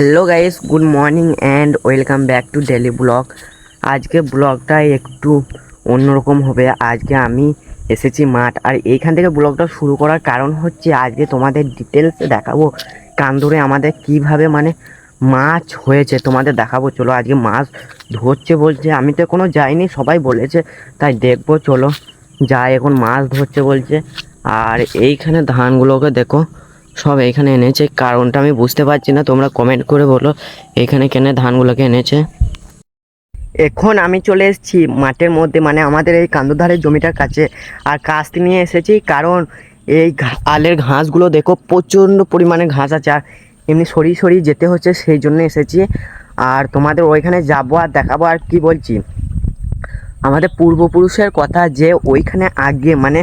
Hello guys, good morning and welcome back to daily blog. আজকে ব্লগটা একটু অন্যরকম হবে। আজকে আমি এসেছি মাঠ আর এইখান থেকে ব্লগটা শুরু করার কারণ হচ্ছে আজকে তোমাদের ডিটেলস দেখাবো। কান্দুরে আমাদের কীভাবে মানে মাছ হয়েছে তোমাদের দেখাবো। চলো আজকে মাছ ধরছে বলছে, আমি তো এখনও যাইনি, সবাই বলেছে, তাই দেখব, চলো যাই। এখন মাছ ধরছে বলছে, আর এইখানে ধানগুলোকে দেখো সব এখানে এনেছে। কারণটা আমি বুঝতে পারছি না, তোমরা কমেন্ট করে বলো এইখানে কেন ধানগুলোকে এনেছে? এখন আমি চলে এসেছি মাঠের মধ্যে মানে আমাদের এই কান্দুধারের জমিটার কাছে, আর কাস্তি নিয়ে এসেছি, কারণ এই আলের ঘাসগুলো দেখো, প্রচণ্ড পরিমাণে ঘাস আছে, আর এমনি সরিয়ে সরিয়ে যেতে হচ্ছে, সেই জন্য এসেছি। আর তোমাদের ওইখানে যাব আর দেখাবো আর কি বলছি। আমাদের পূর্বপুরুষের কথা যে ওইখানে আগে মানে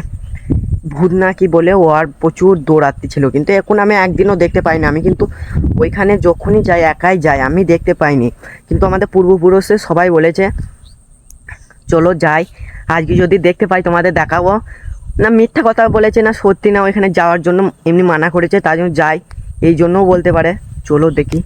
ভূত না কি বলে ও আর প্রচুর দৌড়াতে ছিল। কিন্তু এখন আমি একদিনও দেখতে পাইনি। আমি কিন্তু ওইখানে যখনই যাই, একাই যাই, আমি দেখতে পাইনি। কিন্তু আমাদের পূর্বপুরুষে সবাই বলেছে, চলো যাই। আজকে যদি দেখতে পাই তোমাদের দেখাবো। না, মিথ্যা কথা বলেছে না, সত্যি না, ওইখানে যাওয়ার জন্য এমনি মানা করেছে তার জন্য যাই। এই জন্যও বলতে পারে, চলো দেখি।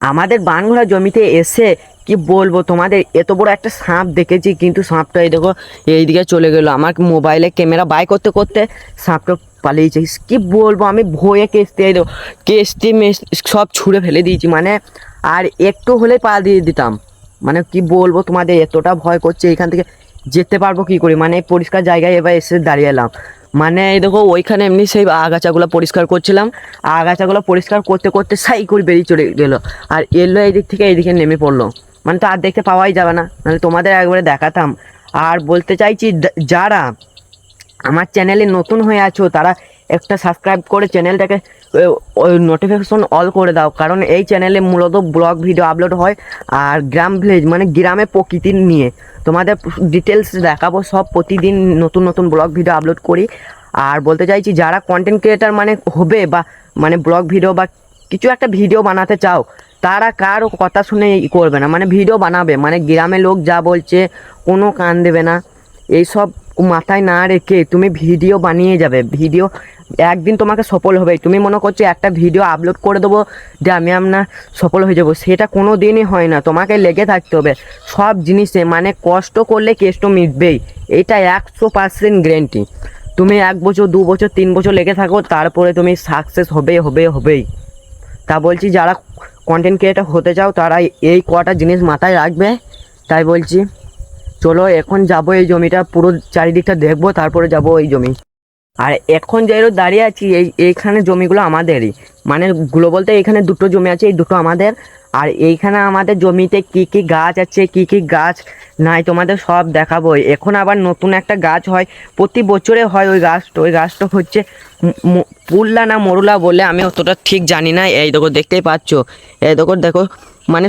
আমাদের বানঘোড়া জমিতে এসে কি বলব তোমাদের? এত বড় একটা সাপ দেখেছি, কিন্তু সাপটা এই দেখো এইদিকে চলে গেলো। আমার মোবাইলে ক্যামেরা বাই করতে করতে সাপটা পালিয়েছে। কি বলব? আমি ভয়ে কেসতে দেখো কেসটি সব ছুঁড়ে ফেলে দিয়েছি। মানে আর একটু হলে পা দিয়ে দিতাম। মানে কি বলব তোমাদের? এতটা ভয় করছে, এখান থেকে যেতে পারব কি করে? মানে পরিষ্কার জায়গায় এবার এসে দাঁড়িয়ে এলাম। মানে এই দেখো, ওইখানে এমনি সেই আগাছাগুলো পরিষ্কার করছিলাম। আগাছাগুলো পরিষ্কার করতে করতে সাই করে বেরিয়ে চলে গেলো। আর এলো এই দিক থেকে এইদিকে নেমে পড়ল। মানে তো আর দেখতে পাওয়াই যাবে না। নাহলে তোমাদের একবারে দেখাতাম। আর বলতে চাইছি যারা আমার চ্যানেলে নতুন হয়ে আছো, তারা একটা সাবস্ক্রাইব করে চ্যানেলটাকে নোটিফিকেশন অল করে দাও। কারণ এই চ্যানেলে মূলত ব্লগ ভিডিও আপলোড হয় আর গ্রাম ভিলেজ মানে গ্রামে প্রকৃতি নিয়ে। তোমাদের ডিটেলস দেখাবো, সব প্রতিদিন নতুন নতুন ব্লগ ভিডিও আপলোড করি। আর বলতে চাইছি, যারা কন্টেন্ট ক্রিয়েটার মানে হবে বা মানে ব্লগ ভিডিও বা কিছু একটা ভিডিও বানাতে চাও তারা কারও কথা শুনে ই করবে না? মানে ভিডিও বানাবে। মানে গ্রামের লোক যা বলছে, কোনো কান দেবে না। এইসব মাথায় না রেখে তুমি ভিডিও বানিয়ে যাবে। ভিডিও একদিন তোমাকে সফল হবে। তুমি মনে করছ একটা ভিডিও আপলোড করে দেবো যে আমি আপনার সফল হয়ে যাব। সেটা কোনো দিনই হয় না। তোমাকে লেগে থাকতে হবে। সব জিনিসে মানে কষ্ট করলে কেষ্ট মিটবেই। এটা একশো পার্সেন্ট গ্যারেন্টি তুমি এক বছর, দু বছর, তিন বছর লেগে থাকো, তারপরে তুমি সাকসেস হবে হবে, হবেই। তা বলছি যারা কন্টেন্ট ক্রিয়েটার হতে চাও, তারা এই কটা জিনিস মাথায় রাখবে। তাই বলছি, চলো এখন যাব এই জমিটা, পুরো চারিদিকটা দেখব, তারপরে যাব এই জমি। আর এখন যেহেতু দাঁড়িয়ে আছি, এই, এইখানে জমিগুলো আমাদেরই। মানে গুলো বলতে এখানে দুটো জমি আছে, এই দুটো আমাদের। আর এইখানে আমাদের জমিতে কি কি গাছ আছে, কি কি গাছ নাই তোমাদের সব দেখাবো এখন আবার নতুন একটা গাছ হয়, প্রতি বছরে হয় ওই গাছটা ওই গাছটা হচ্ছে পুল্লা না মরুলা বলে, আমি অতটা ঠিক জানি না। এই দেখো, দেখতেই পাচ্ছ? এই দেখো দেখো মানে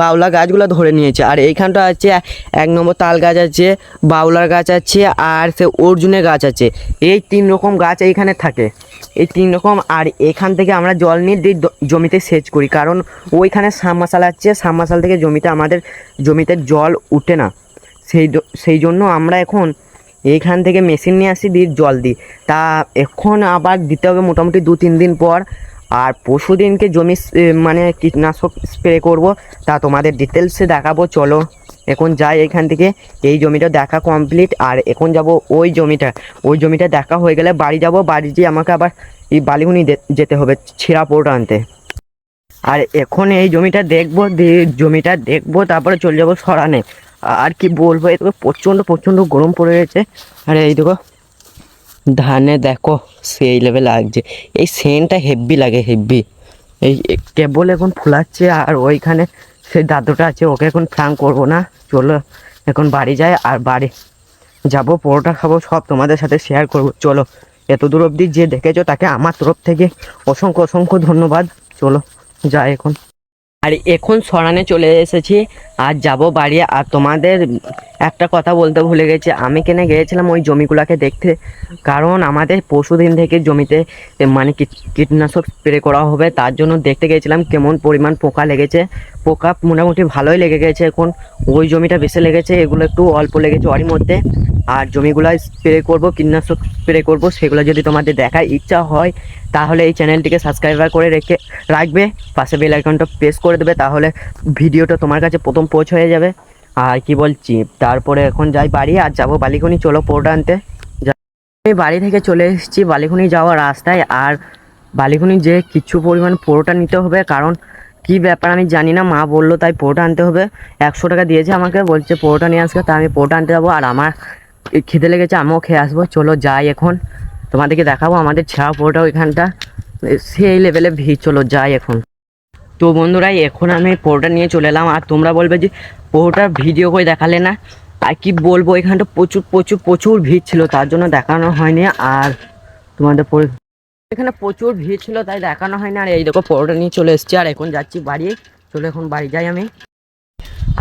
বাউলা গাছগুলো ধরে নিয়েছে। আর এইখানটা আছে, এক নম্বর তাল গাছ আছে, বাউলার গাছ আছে, আর সে অর্জুনের গাছ আছে। এই তিন রকম গাছ এইখানে থাকে। এই তিন রকম, আর এখান থেকে আমরা জল নিয়ে জমিতে সেচ করি। কারণ ওইখানে সাবমাসাল আছে সাবমাসাল থেকে জমিতে আমাদের, জমিতে জল উঠে না। সেই সেই জন্য আমরা এখন এইখান থেকে মেশিন নিয়ে আসি দিয়ে জল দিই। তা এখন আবার দিতে হবে মোটামুটি দু তিন দিন পর। আর পরশু দিনকে জমি মানে কীটনাশক স্প্রে করব, তা তোমাদের ডিটেলসে দেখাবো, চলো। এখন যাই এখান থেকে, এই জমিটা দেখা কমপ্লিট আর এখন যাব ওই জমিটা। ওই জমিটা দেখা হয়ে গেলে বাড়ি যাব, বাড়ি গিয়ে আমাকে আবার এই বালিগুনি যেতে হবে ছিঁড়া পোড়া আনতে। আর এখন এই জমিটা দেখব জমিটা দেখব, তারপরে চলে যাব সরানে। আর কি বলব, এই দেখো প্রচণ্ড প্রচণ্ড গরম পড়ে গেছে। আর এই দেখো ধানে দেখো সেই লেভেল লাগছে। এই সেন্টটা হেভি লাগে হেভি এই কেবল এখন ফুলাচ্ছে আর ওইখানে সেই দাদুটা আছে, ওকে এখন ফ্রাং করব না। চলো এখন বাড়ি যায় আর বাড়ি যাব, পরোটা খাব, সব তোমাদের সাথে শেয়ার করব। চলো এত দূর অবধি যে দেখেছ তাকে আমার তরফ থেকে অসংখ্য অসংখ্য ধন্যবাদ। চলো, যাই এখন। আর এখন সরানে চলে এসেছি, আর যাব বাড়ি। আর তোমাদের একটা কথা বলতে ভুলে গেছি, আমি কেনে গিয়েছিলাম ওই জমিগুলোকে দেখতে। কারণ আমাদের পরশুদিন থেকে জমিতে মানে কীট- কীটনাশক স্প্রে করা হবে, তার জন্য দেখতে গিয়েছিলাম কেমন পরিমাণ পোকা লেগেছে। পোকা মোটামুটি ভালোই লেগে গেছে এখন। ওই জমিটা বেশি লেগেছে, এগুলো একটু অল্প লেগেছে ওরই মধ্যে। আর জমিগুলায় স্প্রে করব, কীটনাশক স্প্রে করব, সেগুলো যদি তোমাদের দেখার ইচ্ছা হয়, তাহলে এই চ্যানেলটিকে সাবস্ক্রাইবার করে রেখে, রাখবে। পাশে বেল আইকনটা প্রেস করে দেবে, তাহলে ভিডিওটা তোমার কাছে প্রথম পৌঁছ হয়ে যাবে। আর কি বলছি, তারপরে এখন যাই বাড়ি, আর যাব বালিখনি, চলো পোর্ট আনতে। আমি বাড়ি থেকে চলে এসেছি, বালিখনি যাওয়ার রাস্তায়। আর বালিখনি যে কিছু পরিমাণ পোড়োটা নিতে হবে, কারণ কি ব্যাপার আমি জানি না, মা বলল তাই পোড়োটা আনতে হবে। একশো টাকা দিয়েছে আমাকে, বলছে পোড়োটা নিয়ে আসবে তাই আমি পোড়োটা আনতে যাব। আর আমার খিদে লেগেছে, আমিও খেয়ে আসব। চলো যাই এখন। তোমাদেরকে দেখাবো আমাদের ছেঁড়া পোড়োটা ওইখানটা। সেই লেভেলে ভিড়, চলো যাই এখন। তো বন্ধুরা এখন আমি পোড়োটা নিয়ে চলে এলাম। আর তোমরা বলবে যে পোড়োটার ভিডিও করে দেখালে না? আর কি বলব, এখানটা প্রচুর প্রচুর প্রচুর ভিড় ছিল, তার জন্য দেখানো হয়নি। আর তোমাদের এখানে প্রচুর ভিড় ছিল, তাই দেখানো হয়নি। আর এই দেখো পোড়োটা নিয়ে চলে এসেছি। আর এখন যাচ্ছি বাড়ি। চলো এখন বাড়ি যাই আমি।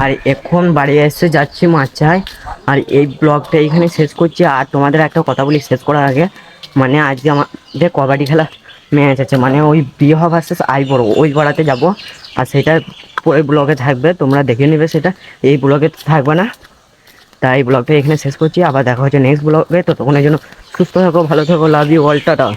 আর এখন বাড়ি এসে যাচ্ছি মাচায় আর এই ব্লগটা এইখানে শেষ করছি। আর তোমাদের একটা কথা বলি, শেষ করার আগে। মানে আজকে আমাদের কবাডি খেলা ম্যাচ আছে মানে ওই বিহ ভার্সেস আই বড়, ওই পাড়াতে যাব। আর সেটা পরে ব্লগে থাকবে, তোমরা দেখে নেবে সেটা। এই ব্লগে থাকবে না। তাই ব্লগটা এখানে শেষ করছি। আবার দেখা হচ্ছে নেক্সট ব্লগে। তো তখন এই জন্য সুস্থ থাকো, ভালো থাকো লাভ ইউ অল টাটা।